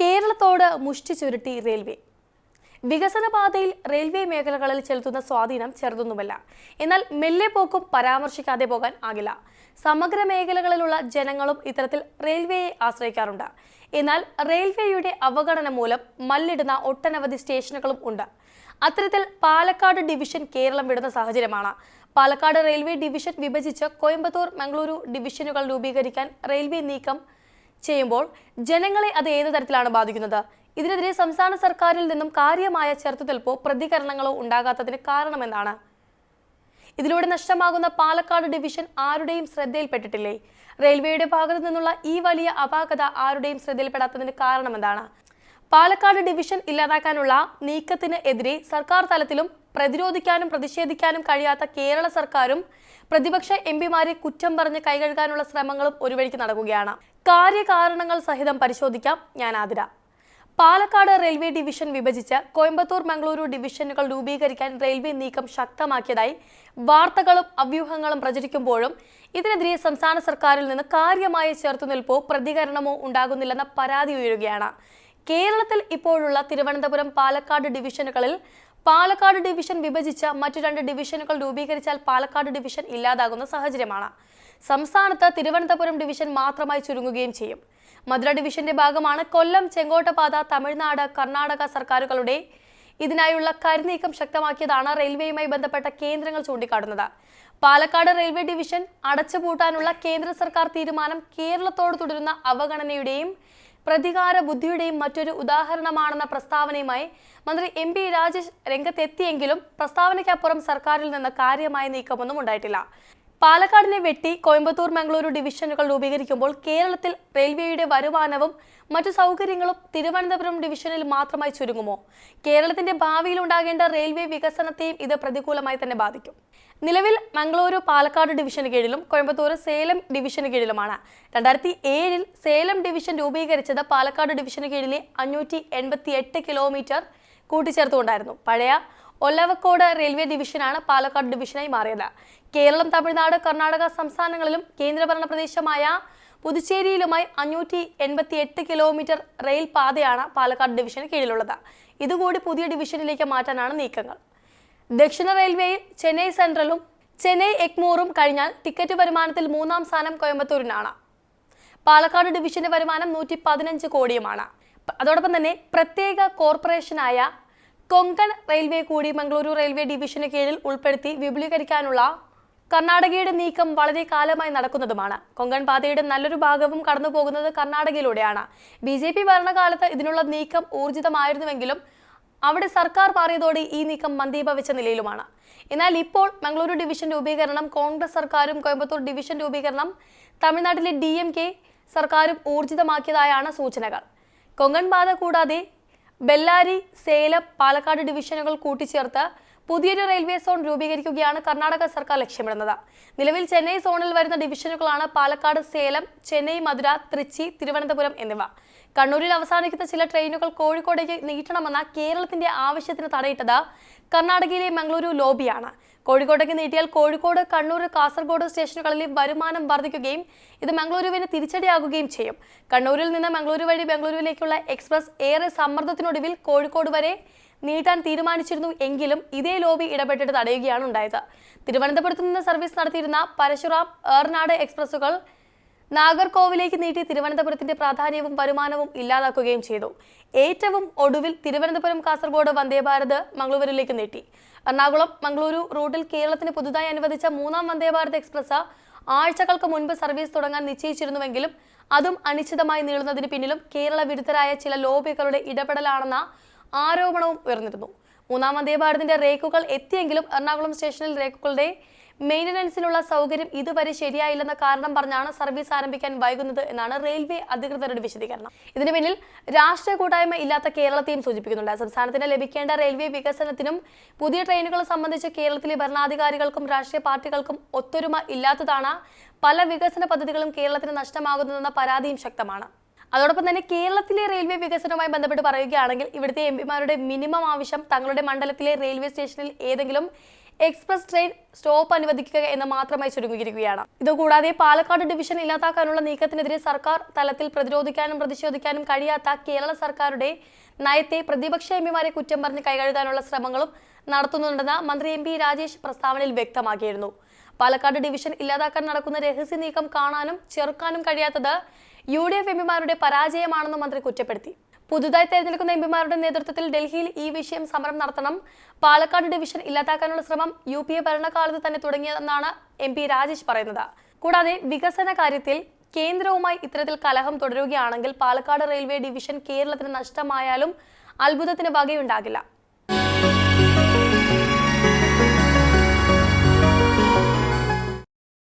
കേരളത്തോട് മുഷ്ടി ചുരുട്ടി റെയിൽവേ. വികസന പാതയിൽ റെയിൽവേ മേഖലകളിൽ ചെലുത്തുന്ന സ്വാധീനം ചെറുതൊന്നുമല്ല. എന്നാൽ മെല്ലെ പോക്കും പരാമർശിക്കാതെ പോകാൻ ആകില്ല. സമഗ്ര മേഖലകളിലുള്ള ജനങ്ങളും ഇത്തരത്തിൽ റെയിൽവേയെ ആശ്രയിക്കാറുണ്ട്. എന്നാൽ റെയിൽവേയുടെ അവഗണന മൂലം മല്ലിടുന്ന ഒട്ടനവധി സ്റ്റേഷനുകളും ഉണ്ട്. അത്തരത്തിൽ പാലക്കാട് ഡിവിഷൻ കേരളം വിടുന്ന സാഹചര്യമാണ്. പാലക്കാട് റെയിൽവേ ഡിവിഷൻ വിഭജിച്ച് കോയമ്പത്തൂർ മംഗളൂരു ഡിവിഷനുകൾ രൂപീകരിക്കാൻ റെയിൽവേ നീക്കം ചെയ്യുമ്പോൾ ജനങ്ങളെ അത് ഏത് തരത്തിലാണ് ബാധിക്കുന്നത്? ഇതിനെതിരെ സംസ്ഥാന സർക്കാരിൽ നിന്നും കാര്യമായ ചെറുത്തുനിൽപ്പോ പ്രതികരണങ്ങളോ ഉണ്ടാകാത്തതിന് കാരണമെന്താണ്? ഇതിലൂടെ നഷ്ടമാകുന്ന പാലക്കാട് ഡിവിഷൻ ആരുടെയും ശ്രദ്ധയിൽപ്പെട്ടിട്ടില്ലേ? റെയിൽവേയുടെ ഭാഗത്തു നിന്നുള്ള ഈ വലിയ അപാകത ആരുടെയും ശ്രദ്ധയിൽപ്പെടാത്തതിന് കാരണമെന്താണ്? പാലക്കാട് ഡിവിഷൻ ഇല്ലാതാക്കാനുള്ള നീക്കത്തിന് എതിരെ സർക്കാർ തലത്തിലും പ്രതിരോധിക്കാനും പ്രതിഷേധിക്കാനും കഴിയാത്ത കേരള സർക്കാരും പ്രതിപക്ഷ എം പിമാരെ കുറ്റം പറഞ്ഞ് കൈകഴുകാനുള്ള ശ്രമങ്ങളും ഒരു വഴിക്ക് നടക്കുകയാണ്. കാര്യകാരണങ്ങൾ സഹിതം പരിശോധിക്കാം. ഞാൻ ആതിര. പാലക്കാട് റെയിൽവേ ഡിവിഷൻ വിഭജിച്ച് കോയമ്പത്തൂർ മംഗളൂരു ഡിവിഷനുകൾ രൂപീകരിക്കാൻ റെയിൽവേ നീക്കം ശക്തമാക്കിയതായി വാർത്തകളും അഭ്യൂഹങ്ങളും പ്രചരിക്കുമ്പോഴും ഇതിനെതിരെ സംസ്ഥാന സർക്കാരിൽ നിന്ന് കാര്യമായ ചെറുത്തുനിൽപ്പോ പ്രതികരണമോ ഉണ്ടാകുന്നില്ലെന്ന പരാതി ഉയരുകയാണ്. കേരളത്തിൽ ഇപ്പോഴുള്ള തിരുവനന്തപുരം പാലക്കാട് ഡിവിഷനുകളിൽ പാലക്കാട് ഡിവിഷൻ വിഭജിച്ച മറ്റു രണ്ട് ഡിവിഷനുകൾ രൂപീകരിച്ചാൽ പാലക്കാട് ഡിവിഷൻ ഇല്ലാതാകുന്ന സാഹചര്യമാണ്. സംസ്ഥാനത്ത് തിരുവനന്തപുരം ഡിവിഷൻ മാത്രമായി ചുരുങ്ങുകയും ചെയ്യും. മധുര ഡിവിഷന്റെ ഭാഗമാണ് കൊല്ലം ചെങ്കോട്ടപാത തമിഴ്നാട് കർണാടക സർക്കാരുകളുടെ ഇതിനായുള്ള കരുനീക്കം ശക്തമാക്കിയതാണ് റെയിൽവേയുമായി ബന്ധപ്പെട്ട കേന്ദ്രങ്ങൾ ചൂണ്ടിക്കാട്ടുന്നത്. പാലക്കാട് റെയിൽവേ ഡിവിഷൻ അടച്ചുപൂട്ടാനുള്ള കേന്ദ്ര സർക്കാർ തീരുമാനം കേരളത്തോട് തുടരുന്ന അവഗണനയുടെയും പ്രതികാര ബുദ്ധിയുടെയും മറ്റൊരു ഉദാഹരണമാണെന്ന പ്രസ്താവനയുമായി മന്ത്രി എം പി രാജേഷ് രംഗത്തെത്തിയെങ്കിലും പ്രസ്താവനയ്ക്കപ്പുറം സർക്കാരിൽ നിന്ന് കാര്യമായ നീക്കമൊന്നും ഉണ്ടായിട്ടില്ല. പാലക്കാടിനെ വെട്ടി കോയമ്പത്തൂർ മംഗളൂരു ഡിവിഷനുകൾ രൂപീകരിക്കുമ്പോൾ കേരളത്തിൽ റെയിൽവേയുടെ വരുമാനവും മറ്റു സൗകര്യങ്ങളും തിരുവനന്തപുരം ഡിവിഷനിൽ മാത്രമായി ചുരുങ്ങുമോ? കേരളത്തിന്റെ ഭാവിയിൽ ഉണ്ടാകേണ്ട റെയിൽവേ വികസനത്തെയും ഇത് പ്രതികൂലമായി തന്നെ ബാധിക്കും. നിലവിൽ മംഗളൂരു പാലക്കാട് ഡിവിഷന് കീഴിലും കോയമ്പത്തൂർ സേലം ഡിവിഷന് കീഴിലുമാണ്. രണ്ടായിരത്തി ഏഴിൽ സേലം ഡിവിഷൻ രൂപീകരിച്ചത് പാലക്കാട് ഡിവിഷന് കീഴിലെ അഞ്ഞൂറ്റി എൺപത്തി എട്ട് കിലോമീറ്റർ കൂട്ടിച്ചേർത്തുകൊണ്ടായിരുന്നു. പഴയ ഒല്ലവക്കോട് റെയിൽവേ ഡിവിഷനാണ് പാലക്കാട് ഡിവിഷനായി മാറിയത്. കേരളം തമിഴ്നാട് കർണാടക സംസ്ഥാനങ്ങളിലും കേന്ദ്രഭരണ പ്രദേശമായ പുതുച്ചേരിയിലുമായി അഞ്ഞൂറ്റി എൺപത്തി എട്ട് കിലോമീറ്റർ റെയിൽ പാതയാണ് പാലക്കാട് ഡിവിഷന് കീഴിലുള്ളത്. ഇതുകൂടി പുതിയ ഡിവിഷനിലേക്ക് മാറ്റാനാണ് നീക്കങ്ങൾ. ദക്ഷിണ റെയിൽവേയിൽ ചെന്നൈ സെൻട്രലും ചെന്നൈ എക്മോറും കഴിഞ്ഞാൽ ടിക്കറ്റ് വരുമാനത്തിൽ മൂന്നാം സ്ഥാനം കോയമ്പത്തൂരിനാണ്. പാലക്കാട് ഡിവിഷന്റെ വരുമാനം നൂറ്റി പതിനഞ്ച് കോടിയുമാണ്. അതോടൊപ്പം തന്നെ പ്രത്യേക കോർപ്പറേഷനായ കൊങ്കൺ റെയിൽവേ കൂടി മംഗളൂരു റെയിൽവേ ഡിവിഷന് കീഴിൽ ഉൾപ്പെടുത്തി വിപുലീകരിക്കാനുള്ള കർണാടകയുടെ നീക്കം വളരെ കാലമായി നടക്കുന്നതുമാണ്. കൊങ്കൺ പാതയുടെ നല്ലൊരു ഭാഗവും കടന്നു പോകുന്നത് കർണാടകയിലൂടെയാണ്. ബി ജെ പി ഭരണകാലത്ത് ഇതിനുള്ള നീക്കം ഊർജിതമായിരുന്നുവെങ്കിലും അവിടെ സർക്കാർ മാറിയതോടെ ഈ നീക്കം മന്ദീഭവിച്ച നിലയിലുമാണ്. എന്നാൽ ഇപ്പോൾ മംഗളൂരു ഡിവിഷൻ രൂപീകരണം കോൺഗ്രസ് സർക്കാരും കോയമ്പത്തൂർ ഡിവിഷൻ രൂപീകരണം തമിഴ്നാട്ടിലെ ഡി എം കെ സർക്കാരും ഊർജിതമാക്കിയതായാണ് സൂചനകൾ. കൊങ്കൺ ബാധ കൂടാതെ ബെല്ലാരി സേലം പാലക്കാട് ഡിവിഷനുകൾ കൂട്ടിച്ചേർത്ത് പുതിയൊരു റെയിൽവേ സോൺ രൂപീകരിക്കുകയാണ് കർണാടക സർക്കാർ ലക്ഷ്യമിടുന്നത്. നിലവിൽ ചെന്നൈ സോണിൽ വരുന്ന ഡിവിഷനുകളാണ് പാലക്കാട് സേലം ചെന്നൈ മധുര തൃച്ചി തിരുവനന്തപുരം എന്നിവ. കണ്ണൂരിൽ അവസാനിക്കുന്ന ചില ട്രെയിനുകൾ കോഴിക്കോടേക്ക് നീട്ടണമെന്ന കേരളത്തിന്റെ ആവശ്യത്തിന് തടയിട്ടത് കർണാടകയിലെ മംഗളൂരു ലോബിയാണ്. കോഴിക്കോട്ടേക്ക് നീട്ടിയാൽ കോഴിക്കോട് കണ്ണൂർ കാസർഗോഡ് സ്റ്റേഷനുകളിലെ വരുമാനം വർദ്ധിക്കുകയും ഇത് മംഗളൂരുവിന് തിരിച്ചടിയാകുകയും ചെയ്യും. കണ്ണൂരിൽ നിന്ന് മംഗളൂരു വഴി ബംഗളൂരുവിലേക്കുള്ള എക്സ്പ്രസ് ഏറെ സമ്മർദ്ദത്തിനൊടുവിൽ കോഴിക്കോട് വരെ നീട്ടാൻ തീരുമാനിച്ചിരുന്നു എങ്കിലും ഇതേ ലോബി ഇടപെട്ടിട്ട് തടയുകയാണ് ഉണ്ടായത്. തിരുവനന്തപുരത്ത് നിന്ന് സർവീസ് നടത്തിയിരുന്ന പരശുറാം ഏർനാട് എക്സ്പ്രസുകൾ നാഗർകോവിലേക്ക് നീട്ടി തിരുവനന്തപുരത്തിന്റെ പ്രാധാന്യവും വരുമാനവും ഇല്ലാതാക്കുകയും ചെയ്തു. ഏറ്റവും ഒടുവിൽ തിരുവനന്തപുരം കാസർഗോഡ് വന്ദേ ഭാരത് മംഗളൂരുവിലേക്ക് നീട്ടി. എറണാകുളം മംഗളൂരു റൂട്ടിൽ കേരളത്തിന് പുതുതായി അനുവദിച്ച മൂന്നാം വന്ദേ ഭാരത് എക്സ്പ്രസ് ആഴ്ചകൾക്ക് മുൻപ് സർവീസ് തുടങ്ങാൻ നിശ്ചയിച്ചിരുന്നുവെങ്കിലും അതും അനിശ്ചിതമായി നീളുന്നതിന് പിന്നിലും കേരള വിരുദ്ധരായ ചില ലോബികളുടെ ഇടപെടലാണെന്ന ആരോപണവും ഉയർന്നിരുന്നു. മൂന്നാം വന്ദേ റേക്കുകൾ എത്തിയെങ്കിലും എറണാകുളം സ്റ്റേഷനിൽ റേക്കുകളുടെ മെയിന്റനൻസിനുള്ള സൗകര്യം ഇതുവരെ ശരിയായില്ലെന്ന കാരണം പറഞ്ഞാണ് സർവീസ് ആരംഭിക്കാൻ വൈകുന്നത് എന്നാണ് റെയിൽവേ അധികൃതരുടെ വിശദീകരണം. ഇതിനു പിന്നിൽ രാഷ്ട്രീയ കൂട്ടായ്മ ഇല്ലാത്ത കേരളത്തെയും സൂചിപ്പിക്കുന്നുണ്ട്. സംസ്ഥാനത്തിന് ലഭിക്കേണ്ട റെയിൽവേ വികസനത്തിനും പുതിയ ട്രെയിനുകൾ സംബന്ധിച്ച് കേരളത്തിലെ ഭരണാധികാരികൾക്കും രാഷ്ട്രീയ പാർട്ടികൾക്കും ഒത്തൊരുമ ഇല്ലാത്തതാണ് പല വികസന പദ്ധതികളും കേരളത്തിന് നഷ്ടമാകുന്നതെന്ന പരാതിയും ശക്തമാണ്. അതോടൊപ്പം തന്നെ കേരളത്തിലെ റെയിൽവേ വികസനവുമായി ബന്ധപ്പെട്ട് പറയുകയാണെങ്കിൽ ഇവിടുത്തെ എം പിമാരുടെ മിനിമം ആവശ്യം തങ്ങളുടെ മണ്ഡലത്തിലെ റെയിൽവേ സ്റ്റേഷനിൽ ഏതെങ്കിലും എക്സ്പ്രസ് ട്രെയിൻ സ്റ്റോപ്പ് അനുവദിക്കുക എന്ന് മാത്രമായി ചുരുങ്ങിയിരിക്കുകയാണ്. ഇതുകൂടാതെ പാലക്കാട് ഡിവിഷൻ ഇല്ലാതാക്കാനുള്ള നീക്കത്തിനെതിരെ സർക്കാർ തലത്തിൽ പ്രതിരോധിക്കാനും പ്രതിഷേധിക്കാനും കഴിയാത്ത കേരള സർക്കാരുടെ നയത്തെ പ്രതിപക്ഷ എം പിമാരെ കുറ്റം പറഞ്ഞ് കൈകഴുകാനുള്ള ശ്രമങ്ങളും നടത്തുന്നുണ്ടെന്ന് മന്ത്രി എം പി രാജേഷ് പ്രസ്താവനയിൽ വ്യക്തമാക്കിയിരുന്നു. പാലക്കാട് ഡിവിഷൻ ഇല്ലാതാക്കാൻ നടക്കുന്ന രഹസ്യ നീക്കം കാണാനും ചെറുക്കാനും കഴിയാത്തത് യു ഡി എഫ് എംപിമാരുടെ പരാജയമാണെന്നും മന്ത്രി കുറ്റപ്പെടുത്തി. പുതുതായി തെരഞ്ഞെടുക്കുന്ന എംപിമാരുടെ നേതൃത്വത്തിൽ ഡൽഹിയിൽ ഈ വിഷയം സമരം നടത്തണം പാലക്കാട് ഡിവിഷൻ ഇല്ലാതാക്കാനുള്ള ശ്രമം യു പി എ ഭരണകാലത്ത് തന്നെ തുടങ്ങിയതെന്നാണ് എം പി രാജേഷ് പറയുന്നത്. കൂടാതെ വികസന കാര്യത്തിൽ കേന്ദ്രവുമായി ഇത്തരത്തിൽ കലഹം തുടരുകയാണെങ്കിൽ പാലക്കാട് റെയിൽവേ ഡിവിഷൻ കേരളത്തിന് നഷ്ടമായാലും അത്ഭുതത്തിന് വകയുണ്ടാകില്ല.